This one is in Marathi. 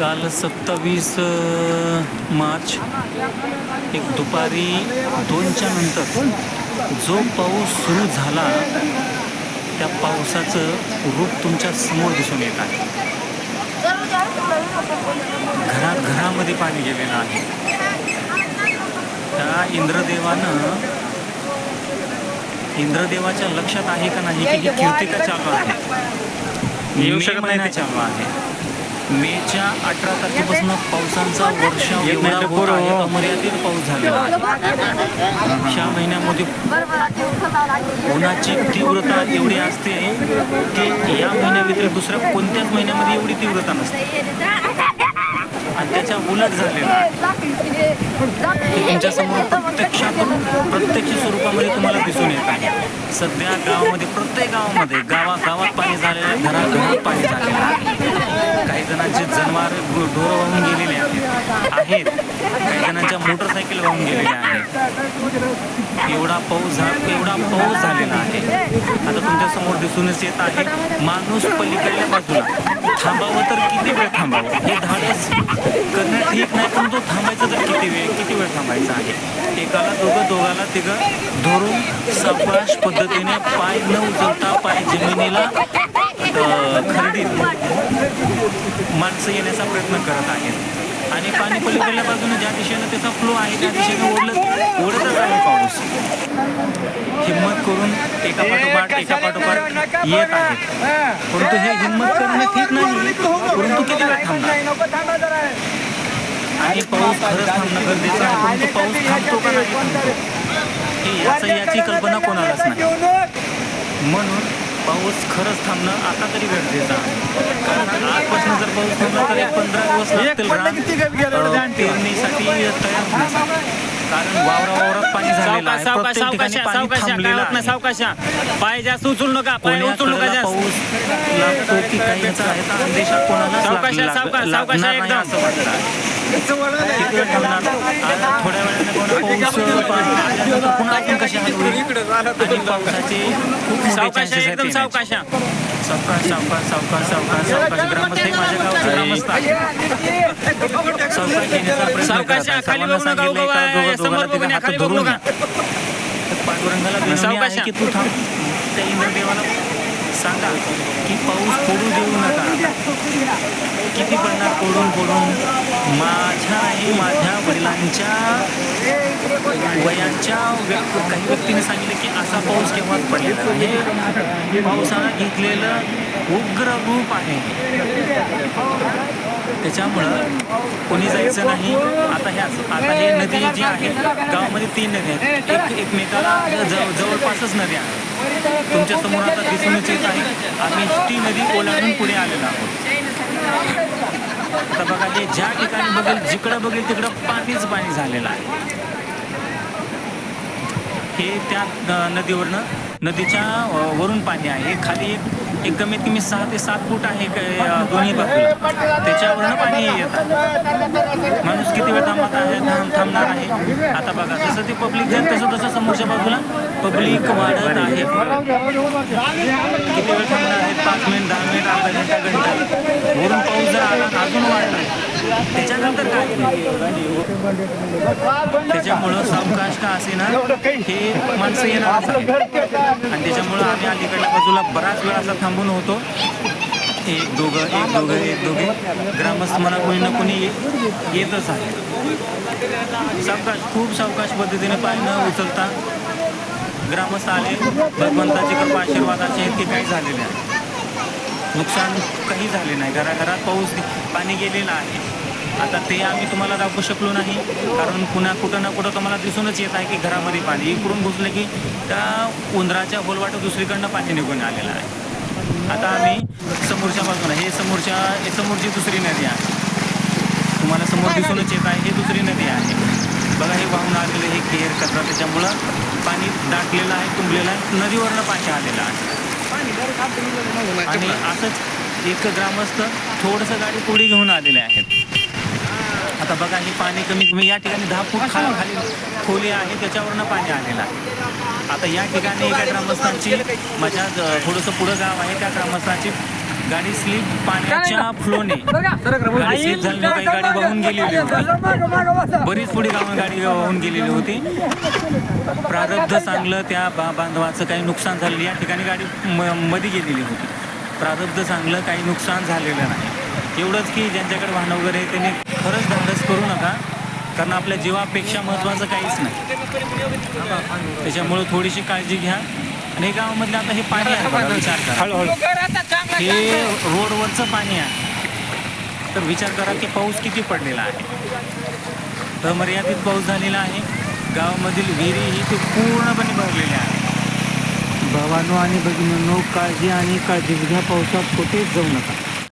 काल सत्तावीस मार्च एक दुपारी दोनच्या नंतर जो पाऊस सुरू झाला त्या पावसाचं रूप तुमच्यासमोर दिसून येत आहे. घरात घरामध्ये पाणी गेलेलं आहे. त्या इंद्रदेवानं इंद्रदेवाच्या लक्षात आहे का नाही की ही कीर्तिका चालू आहे? येऊ शकत नाही. चालू आहे. मेच्या अठरा तारखेपासून पावसांचा वर्षाव नाही एवढा होत. अमर्यादित पाऊस झालेला आहे. ह्या महिन्यामध्ये उन्हाची तीव्रता एवढी असते की या महिन्याव्यतिरिक्त दुसऱ्या कोणत्याच महिन्यामध्ये एवढी तीव्रता नसते. आणि त्याच्या उलट झालेलं आहे. तुमच्यासमोर प्रत्यक्षातून प्रत्यक्ष स्वरूपामध्ये तुम्हाला दिसून येत आहे. सध्या गावामध्ये प्रत्येक गावामध्ये गावा गावात पाणी झालेलं आहे घरात घरात पाणी झालेलं आहे. काही जणांचे जनावर ढोरं वाहून गेलेले आहेत. काही जणांच्या मोटरसायकल वाहून गेलेल्या आहेत. एवढा पाऊस एवढा पाऊस झालेला आहे. आता तुमच्यासमोर दिसूनच येत आहे माणूस पलीकडल्या बाजूला. थांबावं तर किती वेळ थांबावं? हे धाडस करणं ठीक नाही पण तो थांबायचं तर किती वेळ किती वेळ थांबायचा आहे? एकाला दोघं दोघाला तिघं धरून सावकाश पद्धतीने पाय न उचलता पाय जमिनीला माणसं येण्याचा प्रयत्न करत आहेत. आणि पाणी पलीकडल्या बाजूने ज्या दिशेनं त्याचा फ्लो आहे त्या दिशेने ओढलं ओढतच आहे पाऊस. हिंमत करून एका पाठोपाठ एका पाठोपाठ येत आहेत. परंतु हे हिंमत करणं ठीक नाही. परंतु किती वेळ थांबणार? आणि पाऊस खरंच थांबणं गरजेचं आहे. परंतु पाऊस थांबतो का नाही हे याची कल्पना कोणालाच नाही. म्हणून पाऊस खरंच थांबणं आता तरी गरजेचं आहे. कारण आजपासून जर पाऊस थांबला तर एक पंधरा दिवस लागतील पेरणीसाठी तयार होण्यासाठी. कारण वावरा वावरात पाणी झालेलं आहे. सावकाश प्रत्येक ठिकाणी सावकाश पाणी सावकाश थांबलेलं काय होत नाही आहे. सावकाश पाय जास्त उचलू नका पाय उचलू नका जास्त. पाऊस लागतो की काही याचा ह्याचा अंदेशा कोणालाच सावकाश, सावकाश, एकदम. असं वाटतं किती वेळ थांबणार आता थोड्या वेळाने कोण पाऊस आल्यानंतर पुन्हा आपण कशी हाल होईल आणि पावसाचे खूप मोठे सावकाश chances आहेत एकदम येण्याचे. सावकाश सावकाश सावकाश सावकाश सावकाश सावकाश ग्रामस्थ हे माझ्या गावचे ग्रामस्थ आहेत. सावकाश येण्याचा प्रयत्न सावकाश करत आहे. खाली सर्वांना बघू नका सांगितलंय उभं का आहे, दोघं समोर दोघाला बघू तिघं नका हात खाली बघू धरून नका पांडुरंगाला विनवणी सावकाश. की तू थांब त्या इंद्रदेवाला सांगा की पाऊस पडू देऊ नका. किती पडणार पडून पडून? माझ्या आणि माझ्या वडिलांच्या वयांच्या व्यक् काही व्यक्तीने सांगितलं की असा पाऊस केव्हाच पडलेला नाही. हे पावसानं घेतलेलं उग्र रूप आहे त्याच्यामुळं कोणी जायचं नाही. आता ह्या आता हे नदी जी आहे गावामध्ये तीन नदी आहेत. एक एकमेकाला जव जवळपासच नदी आहे. तुमच्यासमोर आता दिसूनच येत आहे आम्ही ती नदी ओलांडून पुढे आलेलो आहोत. आता बघा हे ज्या ठिकाणी बघेल जिकडं बघेल तिकडं पाणीच पाणी झालेलं आहे. हे त्या नदीवरनं नदीच्या वरून पाणी आहे. खाली एक एक कमीत कमी सहा ते सात फूट आहे दोन्ही बाजूला. त्याच्यावरनं पाणी येत माणूस किती वेळ थांबत आहे थांब- थांबणार आहे? आता बघा जसं ते पब्लिक जाईल तसं तसं समोरच्या बाजूला पब्लिक वाढत आहे. किती वेळ थांबणार आहेत पाच मिनिट दहा मिनिट अर्धा घंटा घंटा. वरून पाऊस जर आला अजून वाढणार त्याच्यानंतर काय त्याच्यामुळं सावकाश का असे ना हे माणसं येणार आणि त्याच्यामुळं आम्ही अलीकडल्या बाजूला बराच वेळ असा थांबून होतो. एक दोघं एक दोघं एक दोघे. ग्रामस्थ म्हणा कोणी ना कोणी ये- येतच आहे. सावकाश खूप सावकाश पद्धतीने पाय न उचलता ग्रामस्थ आले. भगवंताची कृपा आशीर्वादाचे ते काही झालेले आहे. नुकसान काही झाले नाही. घराघरात पाऊस पाणी गेलेलं आहे. आता ते आम्ही तुम्हाला दाखवू शकलो नाही. कारण पुन्हा कुठं ना कुठं तुम्हाला दिसूनच येत आहे की घरामध्ये पाणी इकडून घुसलं की त्या उंदराच्या होलवाटं दुसरीकडनं पाणी निघून आलेलं आहे. आता आम्ही समोरच्या बाजूला हे समोरच्या हे समोरची दुसरी नदी आहे. तुम्हाला समोर दिसूनच येत आहे ही दुसरी नदी आहे. बघा हे वाहून आलेलं हे केर कचरा त्याच्यामुळं पाणी दाटलेलं आहे तुंबलेलं आहे नदीवरनं पाणी आलेलं आहे. आणि असंच एक ग्रामस्थ थोडंसं गाडी पुढे घेऊन आलेले आहेत. आता बघा हे पाणी कमी कमी या ठिकाणी दहा फूट खा खाली खोली आहे त्याच्यावरनं पाणी आलेलं आहे. आता या ठिकाणी एका ग्रामस्थांची माझ्या थोडंसं पुढं गाव आहे. त्या ग्रामस्थांची गाडी स्लिप पाण्याच्या फ्लोने. गाडी स्लिप काही गाडी वाहून गेलेली होती. बरीच पुढे गावं गाडी वाहून गेलेली होती. प्रारब्ध चांगलं त्या बा बांधवाचं काही नुकसान झालेलं या ठिकाणी गाडी म मध्ये गेलेली होती. प्रारब्ध चांगलं काही नुकसान झालेलं नाही. एवढंच की ज्यांच्याकडे वाहन वगैरे आहे त्यांनी खरंच धाडस करू नका. कारण आपल्या जीवापेक्षा महत्त्वाचं काहीच नाही. त्याच्यामुळं थोडीशी काळजी घ्या. आणि हे गावामधलं आता हे पाणी आहे विचार करा. हळूहळू. हे रोडवरचं पाणी आहे. तर विचार करा की पाऊस किती पडलेला आहे. तर मर्यादित पाऊस झालेला आहे. गावामधील विहिरी ही ते पूर्णपणे भरलेल्या आहे भावानो आणि भगिनींनो काळजी आणि काळजी घ्या. पावसात कुठेच जाऊ नका.